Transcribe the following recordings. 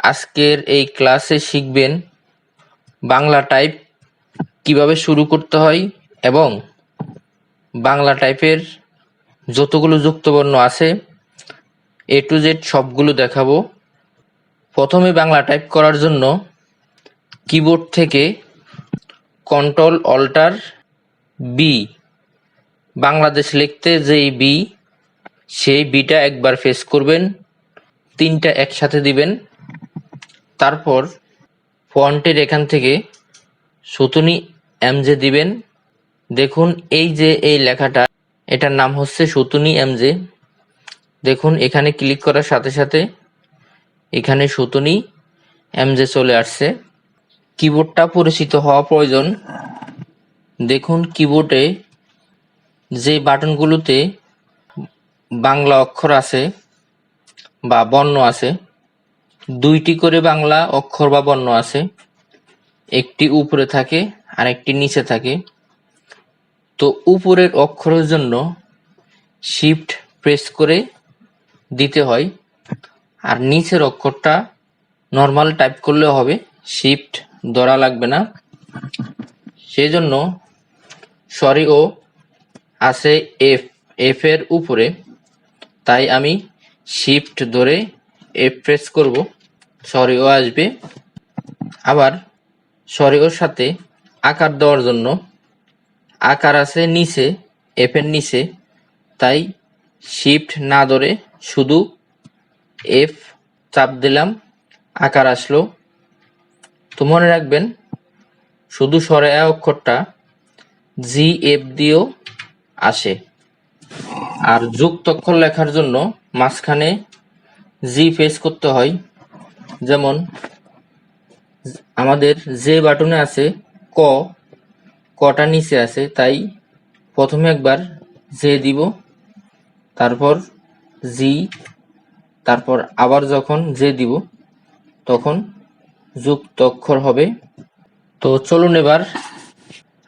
আজকের এই ক্লাসে শিখবেন বাংলা টাইপ কীভাবে শুরু করতে হয় এবং বাংলা টাইপের যতগুলো যুক্তবর্ণ আছে এ টু জেড সবগুলো দেখাবো। প্রথমে বাংলা টাইপ করার জন্য কিবোর্ড থেকে কন্ট্রোল অল্টার বি বাংলাদেশ লিখতে যেই বি সেই বিটা একবার ফেস করবেন, তিনটা একসাথে দিবেন। তারপর ফন্টের এখান থেকে সুতুনি এমজে দিবেন। দেখুন এই যে এই লেখাটা, এটার নাম হচ্ছে সুতুনি এমজে। দেখুন, এখানে ক্লিক করার সাথে সাথে এখানে সুতুনি এমজে চলে আসছে। কিবোর্ডটা পরিচিত হওয়া প্রয়োজন। দেখুন, কিবোর্ডে যে বাটনগুলোতে বাংলা অক্ষর আছে বা বর্ণ আছে দুইটি করে বাংলা অক্ষর বা বর্ণ আছে। একটি উপরে থাকে আর একটি নিচে থাকে। তো উপরের অক্ষরের জন্য শিফট প্রেস করে দিতে হয়। আর নিচের অক্ষরটা নর্মাল টাইপ করলেও হবে শিফট ধরা লাগবে না। সেই জন্য সরি ও আছে এফ এফ এর উপরে। তাই আমি শিফট ধরে এফ প্রেস করব। সরি, ও আসবে। আবার সরি, ওর সাথে আকার দেওয়ার জন্য। আকার আছে নিচে এফ এর নিচে। তাই শিফট না ধরে শুধু এফ চাপ দিলাম, আকার আসলো। তো মনে রাখবেন, শুধু সরে অক্ষরটা জি এফ দিয়েও আসে। আর যুক্ত অক্ষর লেখার জন্য মাঝখানে জি ফেস করতে হয়। যেমন, আমাদের যে বাটনে আছে ক, কটা নিচে আছে, তাই প্রথমে একবার জে দিব, তারপর জি, তারপর আবার যখন জে দিব, তখন যুক্ত অক্ষর হবে। তো চলুন এবার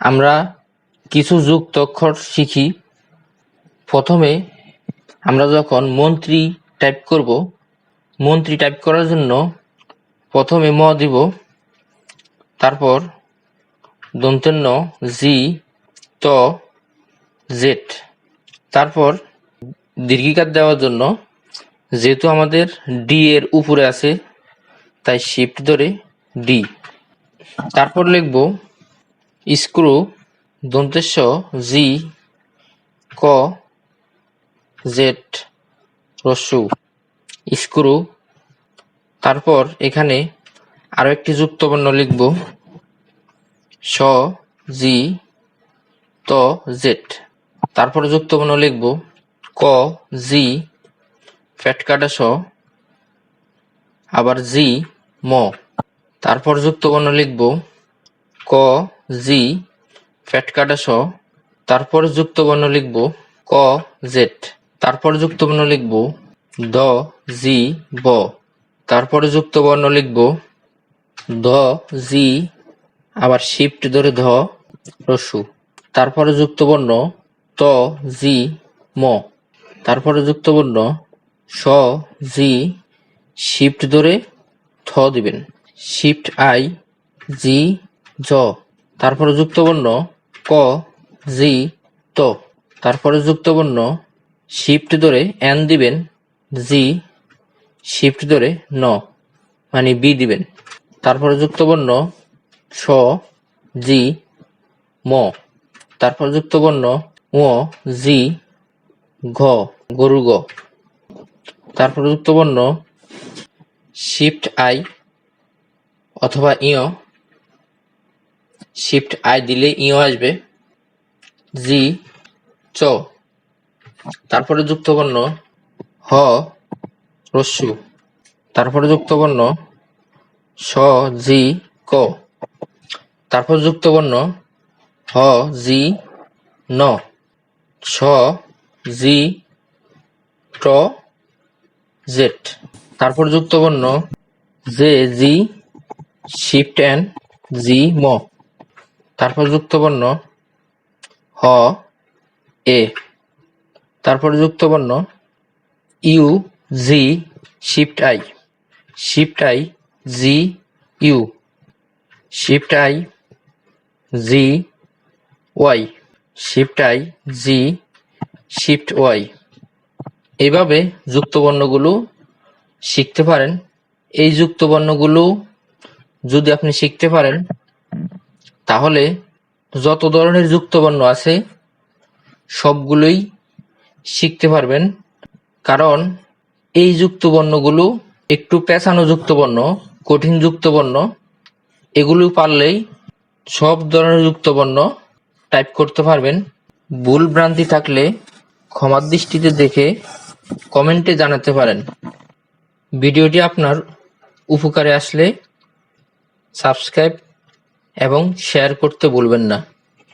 আমরা কিছু যুক্ত অক্ষর শিখি। প্রথমে আমরা যখন মন্ত্রী টাইপ করব, মন্ত্রী টাইপ করার জন্য প্রথমে ম দিব, তারপর দন্তেন্য জি, ত জেড তারপর দীর্ঘিকার দেওয়ার জন্য, যেহেতু আমাদের ডি এর উপরে আছে, তাই শিফট ধরে ডি তারপর লিখব, স্ক্রু দন্তেশ্ব জি, ক জেড রস্যু। স্ক্রু তারপর এখানে আরও একটি যুক্ত বর্ণ লিখব। স, জি, ত জেড তারপর যুক্ত বর্ণ লিখব। ক, জি, ফ্যাট কাটা স। আবার জি, ম। তারপর যুক্ত বর্ণ লিখব। ক, জি, ফ্যাট কাটা স। তারপর যুক্ত বর্ণ লিখব। ক জেড তারপর যুক্ত বর্ণ লিখব। দ, জি, ব। তারপরে যুক্ত বর্ণ লিখব ধ জি, আবার শিফট ধরে ধ, রসু। তারপরে যুক্ত বর্ণ ত, জি, ম। তারপরে যুক্ত বর্ণ স, জি শিফট ধরে থ দিবেন। শিফট আই জি, জ। তারপরে যুক্ত বর্ণ ক, জি, ত। তারপরে যুক্ত বর্ণ শিফট ধরে এন দিবেন, জি শিফট ধরে ন মানে বি দিবেন। তারপরে যুক্তবর্ণ স, জি, ম। তারপর যুক্তবর্ণ ও জি, ঘ গরু গ। তারপর যুক্তবর্ণ শিফট আই অথবা ইয় শিফট আই দিলে ইয় আসবে, জি, চ। তারপরে যুক্তবর্ণ হ রস্যু। তারপরে যুক্তবর্ণ স, জি, ক। তারপর যুক্তবর্ণ হ, জি, ন। স, জি, ট, জেড। তারপর যুক্তবর্ণ J, G, shift N, G, ম। তারপর যুক্তবর্ণ হ, এ। তারপর যুক্তবর্ণ U G shift I shift I G U shift I G Y shift I G shift Y এইভাবে যুক্তবর্ণগুলো শিখতে পারেন। এই যুক্তবর্ণগুলো যদি আপনি শিখতে পারেন, তাহলে যত ধরনের যুক্তবর্ণ আছে, সবগুলোই শিখতে পারবেন। কারণ এই যুক্তবর্ণগুলো একটু পেঁচানো যুক্তবর্ণ কঠিন যুক্তবর্ণ এগুলো পারলেই সব ধরনের যুক্তবর্ণ টাইপ করতে পারবেন। ভুল ভ্রান্তি থাকলে ক্ষমার দৃষ্টিতে দেখে কমেন্টে জানাতে পারেন। ভিডিওটি আপনার উপকারে আসলে সাবস্ক্রাইব এবং শেয়ার করতে ভুলবেন না।